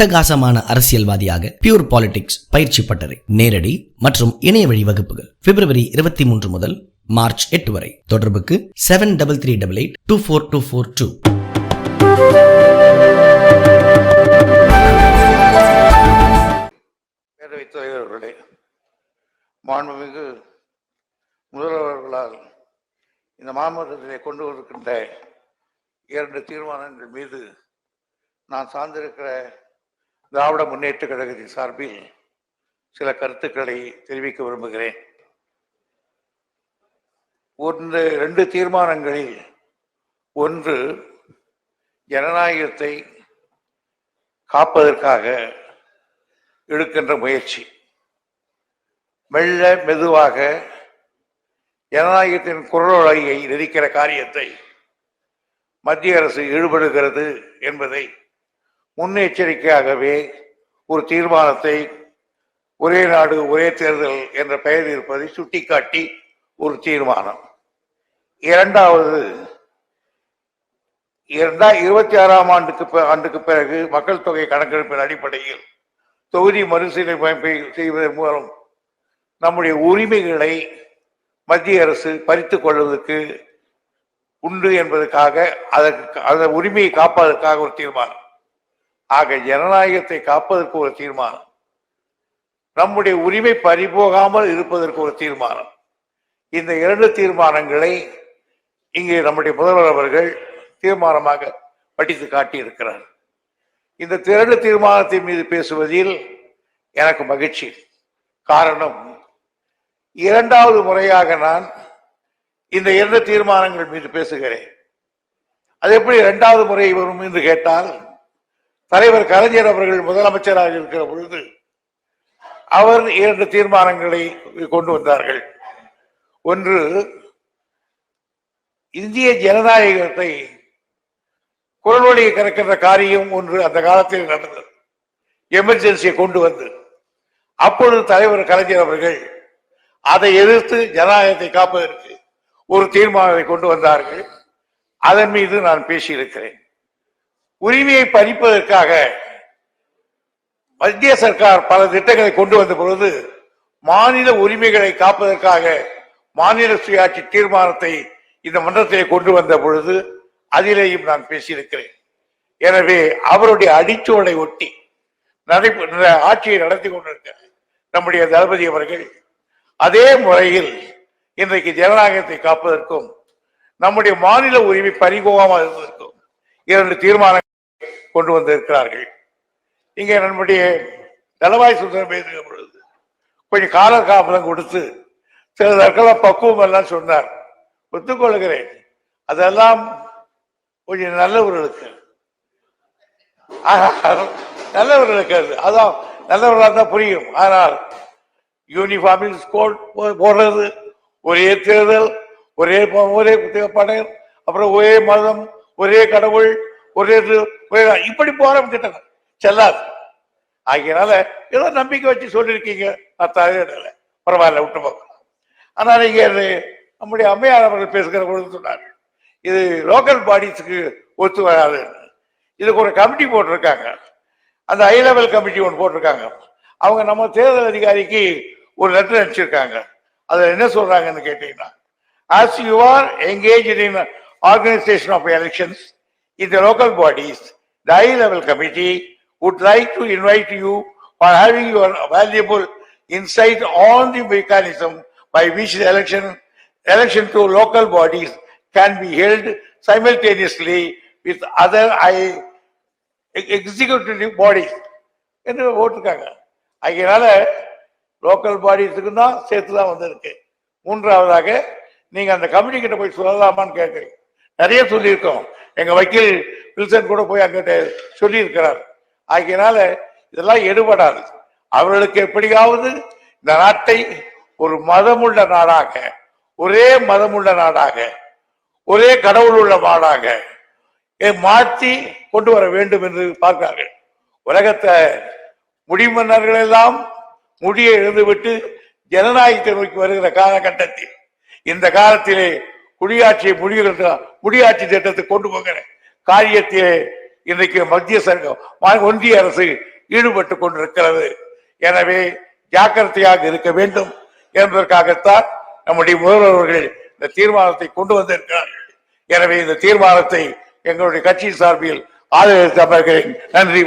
அட்டகாசமான அரசியல்வாதியாக pure politics பயிற்சி பட்டறை நேரடி மற்றும் இணைய வழி வகுப்புகள் பிப்ரவரி இருபத்தி மூன்று முதல் மார்ச் எட்டு வரை. தொடர்புக்கு seven double three double eight two four two four two பேரவைத் மாண்புமிகு முதல்வர்களால் இந்த மாமல்லத்திலே கொண்டு வந்திருக்கின்ற இரண்டு தீர்மானங்கள் மீது நான் சார்ந்திருக்கிற திராவிட முன்னேற்ற கழகத்தின் சார்பில் சில கருத்துக்களை தெரிவிக்க விரும்புகிறேன். ஒன்று ரெண்டு தீர்மானங்களில் ஒன்று ஜனநாயகத்தை காப்பதற்காக எடுக்கின்ற முயற்சி. மெல்ல மெதுவாக ஜனநாயகத்தின் குரலொலையை நெரிக்கிற காரியத்தை மத்திய அரசு ஈடுபடுகிறது என்பதை முன்னெச்சரிக்கையாகவே ஒரு தீர்மானத்தை ஒரே நாடு ஒரே தேர்தல் என்ற பெயர் இருப்பதை சுட்டிக்காட்டி ஒரு தீர்மானம். இரண்டாவது இரண்டா இருபத்தி ஆறாம் ஆண்டுக்கு ஆண்டுக்கு பிறகு மக்கள் தொகை கணக்கெடுப்பின் அடிப்படையில் தொகுதி மறுசீரமைப்பை செய்வதன் மூலம் நம்முடைய உரிமைகளை மத்திய அரசு பறித்துக் கொள்வதற்கு உண்டு என்பதற்காக அதற்கு அந்த உரிமையை காப்பதற்காக ஒரு தீர்மானம். ஆக ஜனநாயகத்தை காப்பதற்கு ஒரு தீர்மானம். நம்முடைய உரிமை பறிபோகாமல் இருப்பதற்கு ஒரு தீர்மானம். இந்த இரண்டு தீர்மானங்களை இங்கே நம்முடைய முதல்வர் அவர்கள் தீர்மானமாக படித்து காட்டியிருக்கிறார். இந்த இரண்டு தீர்மானத்தின் மீது பேசுவதில் எனக்கு மகிழ்ச்சி. காரணம் இரண்டாவது முறையாக நான் இந்த இரண்டு தீர்மானங்கள் மீது பேசுகிறேன். அது எப்படி இரண்டாவது முறை வரும் என்று கேட்டால் தலைவர் கலைஞர் அவர்கள் முதலமைச்சராக இருக்கிற பொழுது அவர் இரண்டு தீர்மானங்களை கொண்டு வந்தார்கள். ஒன்று இந்திய ஜனநாயகத்தை குரல் வழியை கறக்கின்ற காரியம் ஒன்று அந்த காலத்தில் நடந்தது. எமர்ஜென்சியை கொண்டு வந்து. அப்பொழுது தலைவர் கலைஞர் அவர்கள் அதை எதிர்த்து ஜனநாயகத்தை காப்பதற்கு ஒரு தீர்மானத்தை கொண்டு வந்தார்கள். அதன் மீது நான் பேசியிருக்கிறேன். உரிமையை பறிப்பதற்காக மத்திய சர்க்கார் பல திட்டங்களை கொண்டு வந்த பொழுது மாநில உரிமைகளை காப்பதற்காக மாநில சுயாட்சி தீர்மானத்தை இந்த மன்றத்திலே கொண்டு வந்த பொழுது அதிலேயும் நான் பேசியிருக்கிறேன். எனவே அவருடைய அடிச்சோலை ஒட்டி நடைபெற்ற ஆட்சியை நடத்தி கொண்டிருக்கிறார் நம்முடைய தளபதி அவர்கள் அதே முறையில் இன்றைக்கு ஜனநாயகத்தை காப்பதற்கும் நம்முடைய மாநில உரிமை பறிபோகாமல் இருப்பதற்கும் இரண்டு தீர்மானங்கள் கொண்டு வந்திருக்கிறார்கள். இங்கே நம்முடைய தளவாய் சுந்தரம் பேசுகிற பொழுது கொஞ்சம் கால காப்பலம் கொடுத்து சிலதற்கெல்லாம் பக்குவம் எல்லாம் சொன்னார். ஒத்துக்கொள்கிறேன். அதெல்லாம் கொஞ்சம் நல்லவர்களுக்கு நல்லவர்களுக்கு அது. அதான் நல்லவர்களாக தான் புரியும். ஆனால் யூனிஃபார்மில் ஸ்கோல் போடுறது ஒரே தேர்தல் ஒரே ஒரே படம் அப்புறம் ஒரே மதம் ஒரே கடவுள் ஒரே இது, ஒரே இப்படி போறோம் கிட்ட செல்லாது. ஆகையினால ஏதோ நம்பிக்கை வச்சு சொல்லியிருக்கீங்க. நான் தகுதியில பரவாயில்ல விட்டு போக்கலாம் ஆனால் இங்கே நம்முடைய அம்மையார் அவர்கள் பேசுகிற பொழுது சொன்னார் இது லோக்கல் பாடிஸுக்கு ஒத்து வராது. இதுக்கு ஒரு கமிட்டி போட்டிருக்காங்க. அந்த ஹை லெவல் கமிட்டி ஒன்று போட்டிருக்காங்க. அவங்க நம்ம தேர்தல் அதிகாரிக்கு ஒரு லெட்டர் அனுப்பிச்சிருக்காங்க. அதில் என்ன சொல்கிறாங்கன்னு கேட்டிங்கன்னா as you are engage in organisation of elections in the local bodies the high level committee would like to invite you for having your valuable insight on the mechanism by which the election election to local bodies can be held simultaneously with other high executive bodies என்று போட்டிருக்காங்க அதனால local பாடிஸுக்கு தான் சேர்த்து தான் வந்திருக்கு மூன்றாவதாக நீங்க அந்த கமிட்டி கிட்ட போய் சொல்லலாமான்னு கேட்குறீங்க நிறைய சொல்லியிருக்கோம் எங்க வக்கீல் வில்சன் கூட போய் அங்கிட்ட சொல்லியிருக்கிறார். ஆகையினால இதெல்லாம் எடுபடாது. அவர்களுக்கு எப்படியாவது இந்த நாட்டை ஒரு மதமுள்ள நாடாக ஒரே மதமுள்ள நாடாக ஒரே கடவுள் உள்ள நாடாக ஏ, மாற்றி கொண்டு வர வேண்டும் என்று பார்க்கிறார்கள். உலகத்தை முடிமன்னர்கள் எல்லாம் முடியை எழுந்துவிட்டு ஜனநாயகத்தை நோக்கி வருகிற காலகட்டத்தில் இந்த காலத்திலே குடியாட்சியை முடிகிற முடியாட்சி திட்டத்தை கொண்டு போகிற காரியத்தை இன்றைக்கு மத்திய சங்கம் ஒன்றிய அரசு ஈடுபட்டு கொண்டிருக்கிறது. எனவே ஜாக்கிரதையாக இருக்க வேண்டும் என்பதற்காகத்தான் நம்முடைய முதல்வர்கள் இந்த தீர்மானத்தை கொண்டு வந்திருக்கிறார்கள். எனவே இந்த தீர்மானத்தை எங்களுடைய கட்சி சார்பில் ஆதரவு நன்றி.